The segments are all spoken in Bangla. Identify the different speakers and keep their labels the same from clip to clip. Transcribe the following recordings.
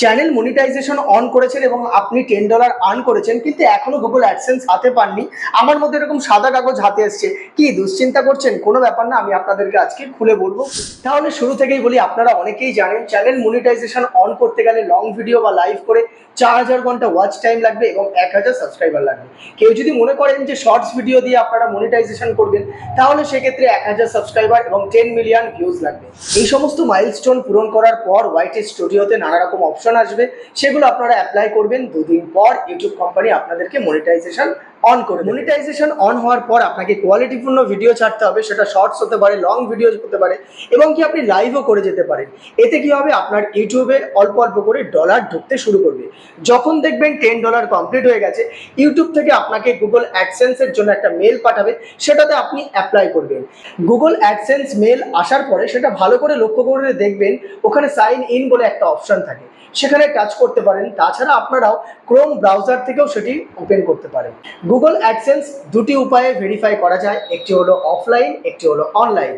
Speaker 1: চ্যানেল মনিটাইজেশন অন করেছেন এবং আপনি টেন ডলার আর্ন করেছেন, কিন্তু এখনও গুগল অ্যাডসেন্স হাতে পাননি। আমার মধ্যে এরকম সাদা কাগজ হাতে এসছে। কি দুশ্চিন্তা করছেন? কোনো ব্যাপার না, আমি আপনাদেরকে আজকে খুলে বলব। তাহলে শুরু থেকেই বলি, আপনারা অনেকেই জানেন চ্যানেল মনিটাইজেশন অন করতে গেলে লং ভিডিও বা লাইভ করে চার হাজার ঘণ্টা ওয়াচ টাইম লাগবে এবং এক হাজার সাবস্ক্রাইবার লাগবে। কেউ যদি মনে করেন যে শর্টস ভিডিও দিয়ে আপনারা মনিটাইজেশন করবেন, তাহলে সেক্ষেত্রে এক হাজার সাবস্ক্রাইবার এবং টেন মিলিয়ন ভিউজ লাগবে। এই সমস্ত মাইলস্টোন পূরণ করার পর হোয়াইট স্টুডিওতে নানা রকম অপশন আসবে সেগুলো আপনারা অ্যাপ্লাই করবেন দুদিন পর ইউটিউব কোম্পানি আপনাদেরকে মনিটাইজেশন অন করে মনিটাইজেশন অন হওয়ার পর আপনাকে কোয়ালিটিপূর্ণ ভিডিও ছাড়তে হবে, সেটা শর্টস হতে পারে লং ভিডিও হতে পারে, এবং কি আপনি লাইভও করে যেতে পারেন। এতে কি হবে? আপনার ইউটিউবে অল্প অল্প করে ডলার ঢুকতে শুরু করবে। যখন দেখবেন টেন ডলার কমপ্লিট হয়ে গেছে ইউটিউব থেকে আপনাকে গুগল অ্যাডসেন্সের জন্য একটা মেল পাঠাবে, সেটাতে আপনি অ্যাপ্লাই করবেন। গুগল অ্যাডসেন্স মেল আসার পরে সেটা ভালো করে লক্ষ্য করে দেখবেন, ওখানে সাইন ইন বলে একটা অপশন থাকে। সেখানে টাচ করতে পারেন। তাছাড়া আপনারাও ক্রোম ব্রাউজার থেকেও সেটি ওপেন করতে পারেন। গুগল অ্যাডসেন্স দুটি উপায়ে ভেরিফাই করা যায়, একটি হলো অফলাইন একটি হলো অনলাইন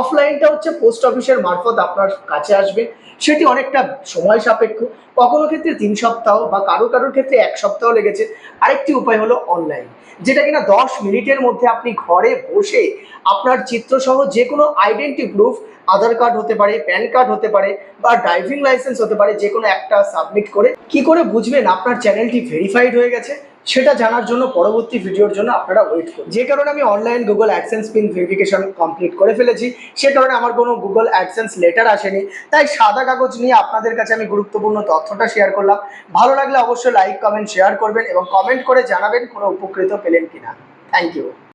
Speaker 1: অফলাইনটা হচ্ছে পোস্ট অফিসের মারফত আপনার কাছে আসবে। সেটি অনেকটা সময় সাপেক্ষ। কখনো ক্ষেত্রে তিন সপ্তাহ বা কারও কারোর ক্ষেত্রে এক সপ্তাহ লেগেছে। আরেকটি উপায় হলো অনলাইন যেটা কিনা দশ মিনিটের মধ্যে আপনি ঘরে বসে আপনার চিত্রসহ যে কোনো আইডেন্টি প্রুফ আধার কার্ড হতে পারে প্যান কার্ড হতে পারে বা ড্রাইভিং লাইসেন্স হতে পারে যে কোনো একটা সাবমিট করে। কি করে বুঝবেন আপনার চ্যানেলটি ভেরিফাইড হয়ে গেছে? সেটা জানার জন্য পরবর্তী ভিডিওর জন্য আপনারা ওয়েট করুন। যে কারণে আমি online Google AdSense pin verification complete করে ফেলেছি, সে কারণে আমার কোনো গুগল অ্যাডসেন্স লেটার আসেনি। তাই সাদা কাগজ নিয়ে আপনাদের কাছে আমি গুরুত্বপূর্ণ তথ্যটা শেয়ার করলাম। ভালো লাগলে অবশ্যই লাইক কমেন্ট শেয়ার করবেন এবং কমেন্ট করে জানাবেন কোনো উপকৃত পেলেন কিনা। Thank you